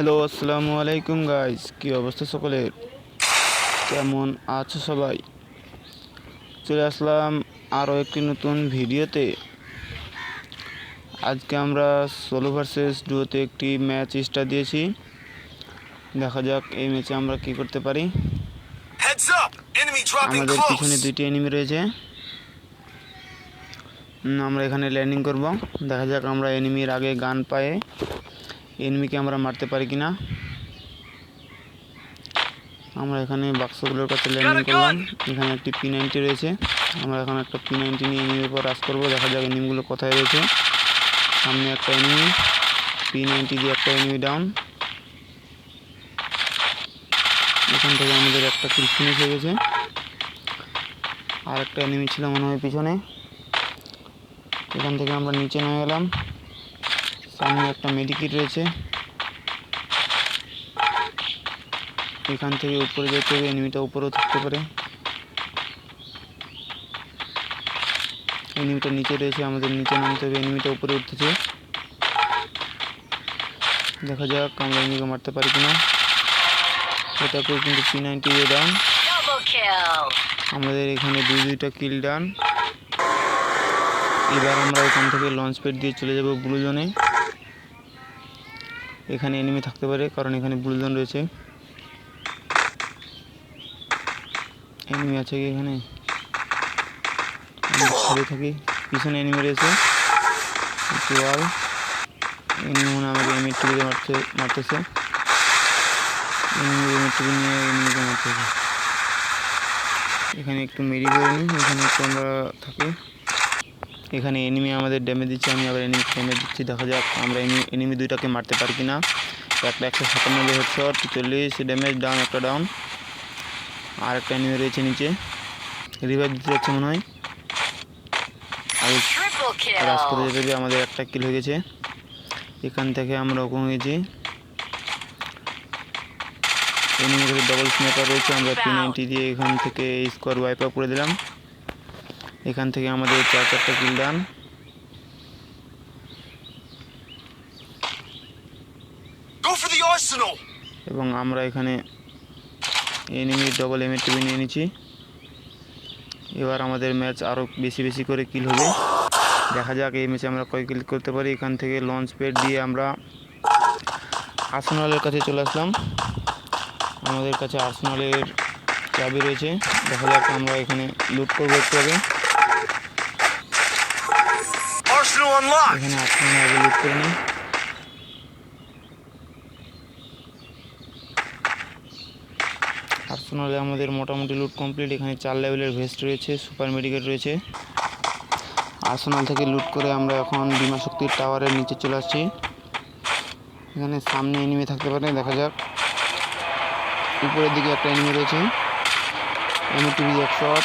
Hello আসসালামু আলাইকুম guys কি অবস্থা সকলের? কেমন আছো সবাই? চলে আসলাম আরও একটি নতুন ভিডিওতে। আজকে আমরা সোলো ভার্সেস ডুয়োতে একটি ম্যাচ স্টার দিয়েছি। দেখা যাক এই ম্যাচে আমরা কি করতে পারি। আমাদের পিছনে দুইটি এনিমি রয়েছে। আমরা এখানে ল্যান্ডিং করব। দেখা যাক আমরা এনিমির আগে গান পায়ে এনিমিকে আমরা মারতে পারি কি না আমরা এখানে বাক্সগুলোর কাছে ল্যান্ডিং করলাম। এখানে একটি পি নাইনটি রয়েছে। আমরা এখন একটা পি নাইনটি নিয়ে এনিমির উপর রাজ করব। দেখা যাক এনিমিগুলো কোথায় রয়েছে। সামনে একটা এনিমি পি নাইনটি দিয়ে একটা এনিমি ডাউন এখান থেকে আমাদের একটা কিল ফিনিশ হয়ে গেছে। আর একটা এনিমি ছিল মনে হয় পিছনে। এখান থেকে আমরা নিচে নেমে গেলাম। সামনে একটা মেডিকিট রয়েছে। এখান থেকে উপরে যেতে হবে এনিমিটা উপরেও থাকতে পারে। এনিমিটা নিচে রয়েছে আমাদের নিচে নামতে হবে এনিমিটা উপরে উঠতেছে। দেখা যাক আমরা এনিমিকে মারতে পারি কিনা। এটাকেও কিন্তু পি নাইনটি kill. আমাদের এখানে দুই দুইটা কিল ডান এবার আমরা এখান থেকে লঞ্চ প্যাড দিয়ে চলে যাব ব্লু জোনে এখানে এনিমি থাকতে পারে, কারণ এখানে ব্লু জোন রয়েছে। এনিমি আছে কি এখানে? খালি থাকি। পিছনে এনিমি রয়েছে। ওয়াল এনিমি মনে আমাকে এমএর টিভিতে মারতে মারতেছে। এনিমি এমএর টিভি নিয়ে এনিমিকে মারতেছে। এখানে একটু মেরি করে নিই, এখানে একটু আমরা থাকি। এখানে এনিমি আমাদের ড্যামেজ দিচ্ছে আমি আবার এনিমি ড্যামেজ দিচ্ছি। দেখা যাক আমরা এনিমি এনিমি দুইটাকে মারতে পারি কি না একটা একশো সাতানব্বই হেডশট চল্লিশ ড্যামেজ ডাউন একটা ডাউন আর একটা এনিমি রয়েছে নিচে। রিভাইভ দিতে যাচ্ছে মনে হয়। আর Triple করে যেতে আমাদের একটা কিল হয়ে গেছে। এখান থেকে আমরা ওখানে গেছি। এনিমি ডবল স্ন্যাপার রয়েছে আমরা পি নাইনটি দিয়ে এখান থেকে স্কোয়ার ওয়াইপ আপ করে দিলাম। এখান থেকে আমাদের চার চারটা কিল ডান Go for the arsenal! এবং আমরা এখানে এনিমি ডবল এমের টিভি নিয়ে নিচ্ছি। এবার আমাদের ম্যাচ আরও বেশি বেশি করে কিল হবে। দেখা যাক এই ম্যাচে আমরা কয় কিল করতে পারি। এখান থেকে লঞ্চ প্যাড দিয়ে আমরা আর্সেনালের কাছে চলে আসলাম। আমাদের কাছে আর্সেনালের চাবি রয়েছে। দেখা যাক আমরা এখানে লুট করব একটু আগে। Unlocked! এখানে আগে লুট করে আমাদের মোটামুটি লুট কমপ্লিট এখানে চার লেভেলের ভেস্ট রয়েছে সুপার মেডিকেট রয়েছে। আর্সেনাল থেকে লুট করে আমরা এখন বিমা শক্তির টাওয়ারের নিচে চলে আসছি। এখানে সামনে এনিমি থাকতে পারে, দেখা যাক। উপরের দিকে একটা এনিমি রয়েছে। এমনি টিভি এক শট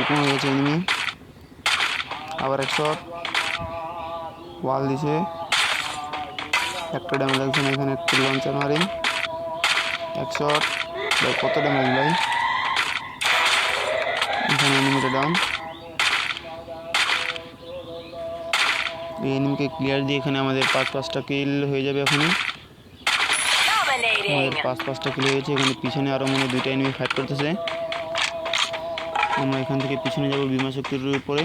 উপরে গেছে এনিমি আবার এক শট ওয়াল দিছে। একটা ড্যামেজ লাগছে না এখানে একটু লঞ্চার মারি এক শট ভাই কত ড্যামেজ ভাই? এখানে এনিমিটা ডাউন এই এনিমিকে ক্লিয়ার দিয়ে এখানে আমাদের পাঁচ পাঁচটা কিল হয়ে যাবে এখনই। আমাদের পাঁচ পাঁচটা কিল হয়েছে এখানে পিছনে আরও মনে দুইটা এনিমি ফাইট করতেছে। আমরা এখান থেকে পিছনে যাব বিমা শক্তির উপরে।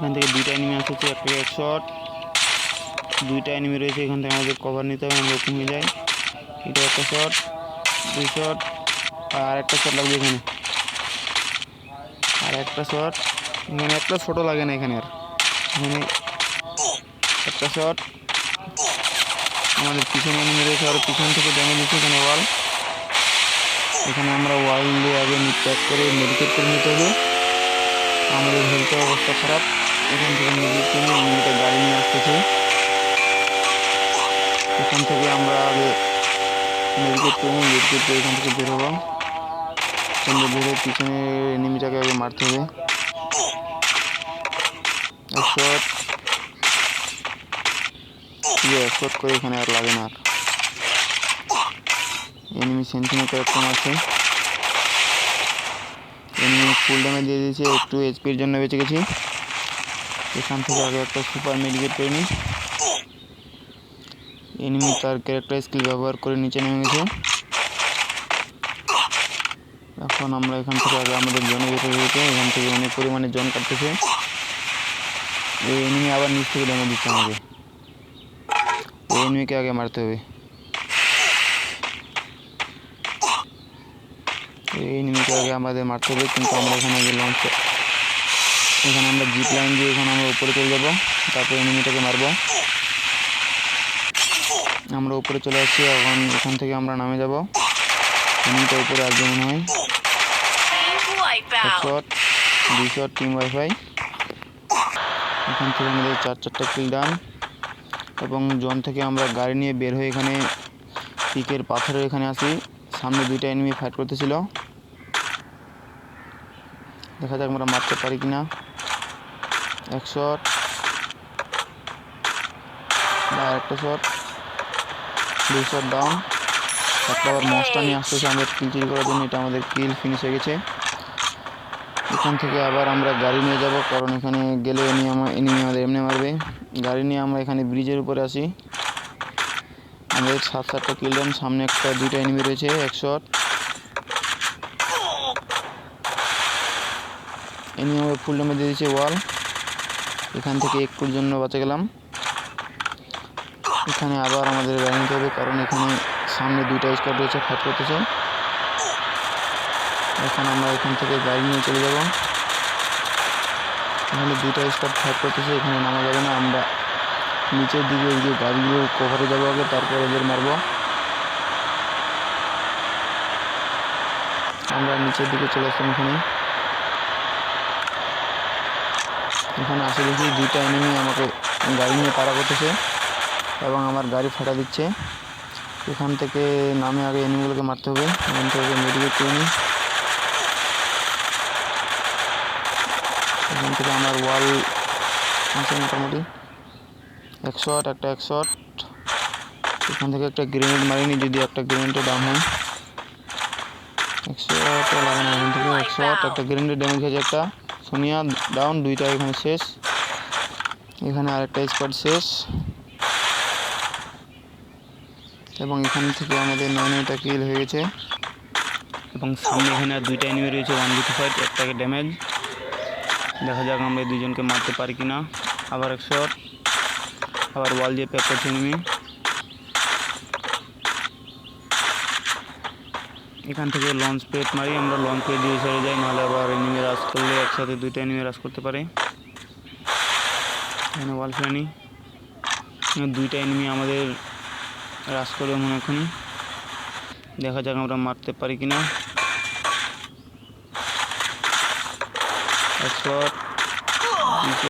এখান থেকে দুইটা এনিমি আসছে, একটা এক শট দুইটা এনিমি রয়েছে, এখান থেকে আমাদের কভার নিতে হবে, আমরা কমে যাই। এটা একটা শট দুই শট আর একটা শট লাগবে এখানে। আর একটা শট এখানে একটা ছোটো লাগে না এখানে আর। এখানে একটা শট আমাদের পিছনে এনিমি রয়েছে, আর পিছন থেকে ড্যামেজ দিচ্ছে এখানে ওয়াল এখানে আমরা ওয়াল দিয়ে আগে প্যাক করে মেডিকেট করে নিতে হবে। আমাদের হেলথের অবস্থা খারাপ। এখান থেকে মেডিকেট করে এনিমিটা গাড়ি নিয়ে আসতেছে। এখান থেকে আমরা আগে মেডিকেট করে নিই মেডিকেট এখান থেকে বের হব এখান থেকে বেরো পিছনে এনিমিটাকে আগে মারতে হবে। শট করে এখানে আর লাগে না আর। এনিমি সেন্টিমিটার একটা আছে। এনিমি ফুল ড্যামেজ দিয়ে দিয়েছে, একটু এইচপির জন্য বেঁচে গেছি। এখান থেকে আগে একটা সুপার মেডিকেট করে নিই। এনিমি তার ক্যারেক্টার স্কিল ব্যবহার করে নিচে নেমে গেছে। এখন আমরা এখান থেকে আগে আমাদের জনে হয়েছে। এখান থেকে অনেক পরিমাণে জন কাটতেছে। এই এনিমি আবার নিচ থেকে ডেমে দিচ্ছে আমাকে। এই এনিমিকে আগে মারতে হবে। এই এনিমিকে আগে আমাদের মারতে হবে, কিন্তু আমরা এখানে আগে লঞ্চ এখানে আমরা জিপ লাইন দিয়ে এখানে আমরা উপরে চলে যাব তারপর এনিমিটাকে মারবো। আমরা উপরে চলে আসছি, এখন এখান থেকে আমরা নামে যাব। এনিমিটা উপরে আসবে মনে হয়। শট দুই শট টিম ওয়াইফাই এখান থেকে আমাদের চার চারটা কিল ডান এবং জোন থেকে আমরা গাড়ি নিয়ে বের হয়ে এখানে পিকের পাথরের এখানে আসি। সামনে দুইটা এনিমি ফাইট করতেছিল। দেখা যাক আমরা মারতে পারি কিনা। এক শট। বা একটা শট। দুই শট ডাউন একটা আবার মশটা নিয়ে আসতেছে আমাদের কিল চিল করার জন্য। এটা আমাদের কিল ফিনিশ হয়ে গেছে। এখান থেকে আবার আমরা গাড়ি নিয়ে যাব, কারণ এখানে গেলে এনি আমার এনিমি আমাদের এমনি মারবে। গাড়ি নিয়ে আমরা এখানে ব্রিজের উপরে আসি আমাদের সাত সাতটা কিল ডান সামনে একটা, দুইটা এনিমি রয়েছে, এক শট এনিমি আমাদের ফুল ড্যামেজ দিয়ে দিয়েছে ওয়াল এখান থেকে একটুর জন্য বাঁচে গেলাম। এখানে আবার আমাদের নিতে হবে কারণ এখানে সামনে দুইটা স্কোয়াড রয়েছে ফাইট করতেছে। এখন আমরা এখান থেকে গাড়ি নিয়ে চলে যাব। এখানে দুইটা স্কোয়াড ফাইট করতেছে, এখানে নামা যাবে না। আমরা নিচের দিকে ওই যে গাড়িগুলো কভারে যাব আগে, তারপর ওদের মারবো। আমরা নিচের দিকে চলে আসলাম এখানে। এখানে আসে দেখি দুইটা এনিমি আমাকে গাড়ি নিয়ে পাড়া করতেছে এবং আমার গাড়ি ফাটা দিচ্ছে। এখান থেকে নামে আগে এনিমিগুলোকে মারতে হবে। এখান থেকে মেডিকেট করে নিই। এখান থেকে আমার ওয়াল আছে মোটামুটি। এক শট একটা এক শট এখান থেকে একটা গ্রেনেড মারিনি, যদি একটা গ্রেনেডে ডাউন হয়। একশো শট লাগে না এখান থেকে এক শট একটা গ্রেনেড ড্যামেজ হয়েছে একটা। সোনিয়া ডাউন দুইটা এখানে শেষ। এখানে আরেকটা স্কোয়াড শেষ। এবং এখান থেকে আমাদের নয় নয়টা কিল হয়ে গেছে। এবং সামনে এখানে আর দুইটা এনিমি রয়েছে ওয়ান জিটি ফাইভ একটাকে ড্যামেজ দেখা যাক আমরা দুজনকে মারতে পারি কি না আবার এক শট আবার ওয়াল দিয়ে প্যাক করছে এনিমি এখান থেকে লঞ্চ পেট মারি, আমরা লঞ্চ পেট দিয়ে ছেড়ে যাই, নাহলে আবার এনিমি রাজ করলে একসাথে দুইটা এনিমি রাজ করতে পারে। এখানে ওয়াল ফেরানি দুইটা এনিমি আমাদের রাজ করবে মনে এখনই। দেখা যাক আমরা মারতে পারি কিনা। শট